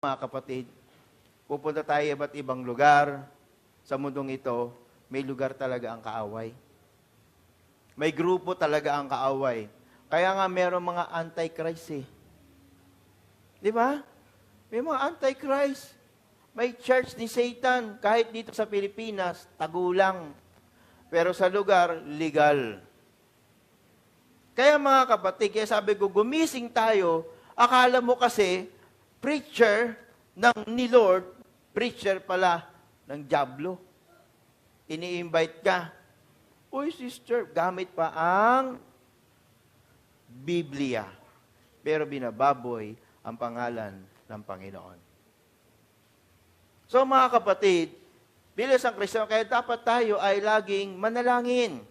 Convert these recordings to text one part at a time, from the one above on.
mga kapatid, pupunta tayo iba't ibang lugar sa mundong ito, may lugar talaga ang kaaway. May grupo talaga ang kaaway. Kaya nga meron mga antichrist eh. Di ba? May mga antichrist. May church ni Satan. Kahit dito sa Pilipinas, tagulang. Pero sa lugar, legal. Kaya mga kapatid, kaya sabi ko, gumising tayo, akala mo kasi, preacher ng ni Lord, preacher pala ng Diablo. Ini-invite ka. Uy, sister, gamit pa ang Biblia. Pero binababoy ang pangalan ng Panginoon. So mga kapatid, bilang isang Kristiyan, kaya dapat tayo ay laging manalangin.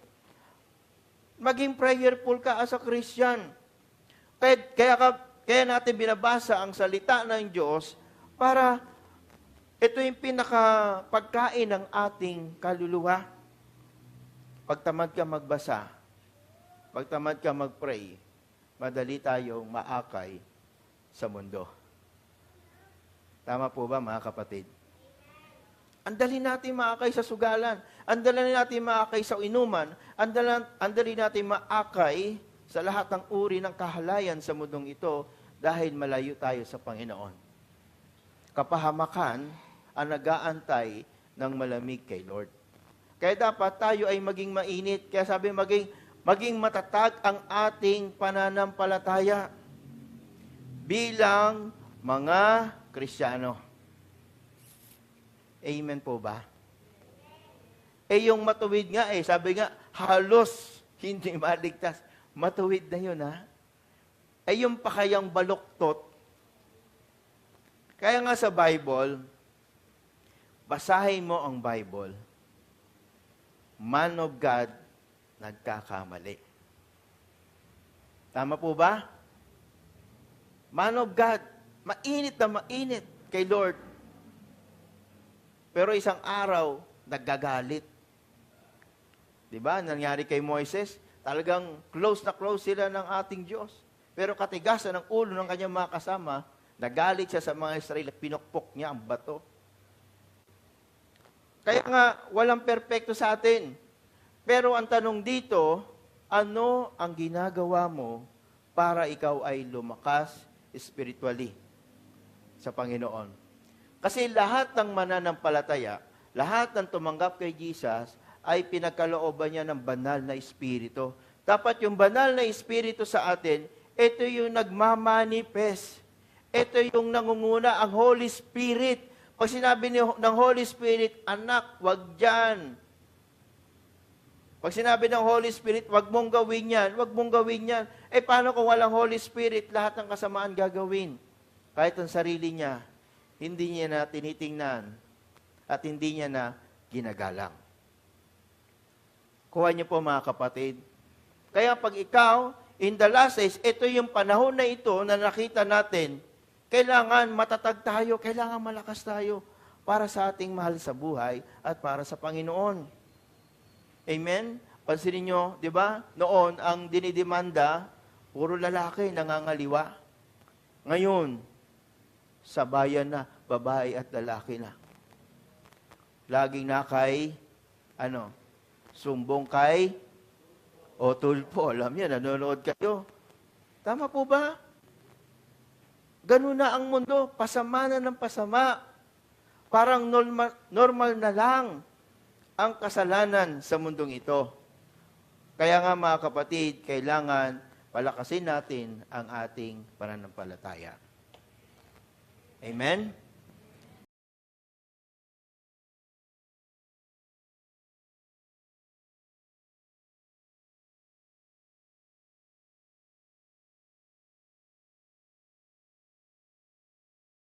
Maging prayerful ka as a Christian. Kaya, kaya, ka, kaya natin binabasa ang salita ng Diyos para ito yung pinakapagkain ng ating kaluluwa. Pagtamad ka magbasa, pagtamad ka magpray, madali tayong maakay sa mundo. Tama po ba mga kapatid? Ang dali natin maakay sa sugalan. Ang dali natin maakay sa inuman. Ang dali, natin maakay sa lahat ng uri ng kahalayan sa mundong ito dahil malayo tayo sa Panginoon. Kapahamakan ang nagaantay ng malamig kay Lord. Kaya dapat tayo ay maging mainit. Kaya sabi maging, maging matatag ang ating pananampalataya bilang mga Kristiyano. Amen po ba? Eh yung matuwid nga eh, sabi nga, halos hindi maligtas. Matuwid na yun ha. Eh yung pakayang baluktot, kaya nga sa Bible, basahin mo ang Bible, man of God, nagkakamali. Tama po ba? Man of God, mainit na mainit kay Lord. Pero isang araw, nagagalit. Di ba? Nangyari kay Moises, talagang close na close sila ng ating Diyos. Pero katigasan ng ulo ng kanyang mga kasama, nagalit siya sa mga Israel, pinokpok niya ang bato. Kaya nga, walang perpekto sa atin. Pero ang tanong dito, ano ang ginagawa mo para ikaw ay lumakas spiritually sa Panginoon? Kasi lahat ng mananampalataya, lahat ng tumanggap kay Jesus, ay pinagkalooban niya ng banal na espiritu. Dapat yung banal na espiritu sa atin, ito yung nagmamanifest. Ito yung nangunguna, ang Holy Spirit. Pag sinabi ni, ng Holy Spirit, anak, wag dyan. Pag sinabi ng Holy Spirit, wag mong gawin yan, wag mong gawin yan. Eh, paano kung walang Holy Spirit, lahat ng kasamaan gagawin? Kahit ang sarili niya, hindi niya na tinitingnan at hindi niya na ginagalang. Kuha niyo po mga kapatid. Kaya pag ikaw, in the last days, ito yung panahon na ito na nakita natin, kailangan matatag tayo, kailangan malakas tayo para sa ating mahal sa buhay at para sa Panginoon. Amen? Pansinin nyo, di ba? Noon, ang dinidemanda, puro lalaki, nangangaliwa. Ngayon, sa bayan na, babae at lalaki na. Laging na kay, ano, sumbong kay, o tulpo, alam niya, nanonood kayo. Tama po ba? Ganun na ang mundo, pasama na ng pasama. Parang normal, normal na lang ang kasalanan sa mundong ito. Kaya nga mga kapatid, kailangan palakasin natin ang ating pananampalataya. Amen?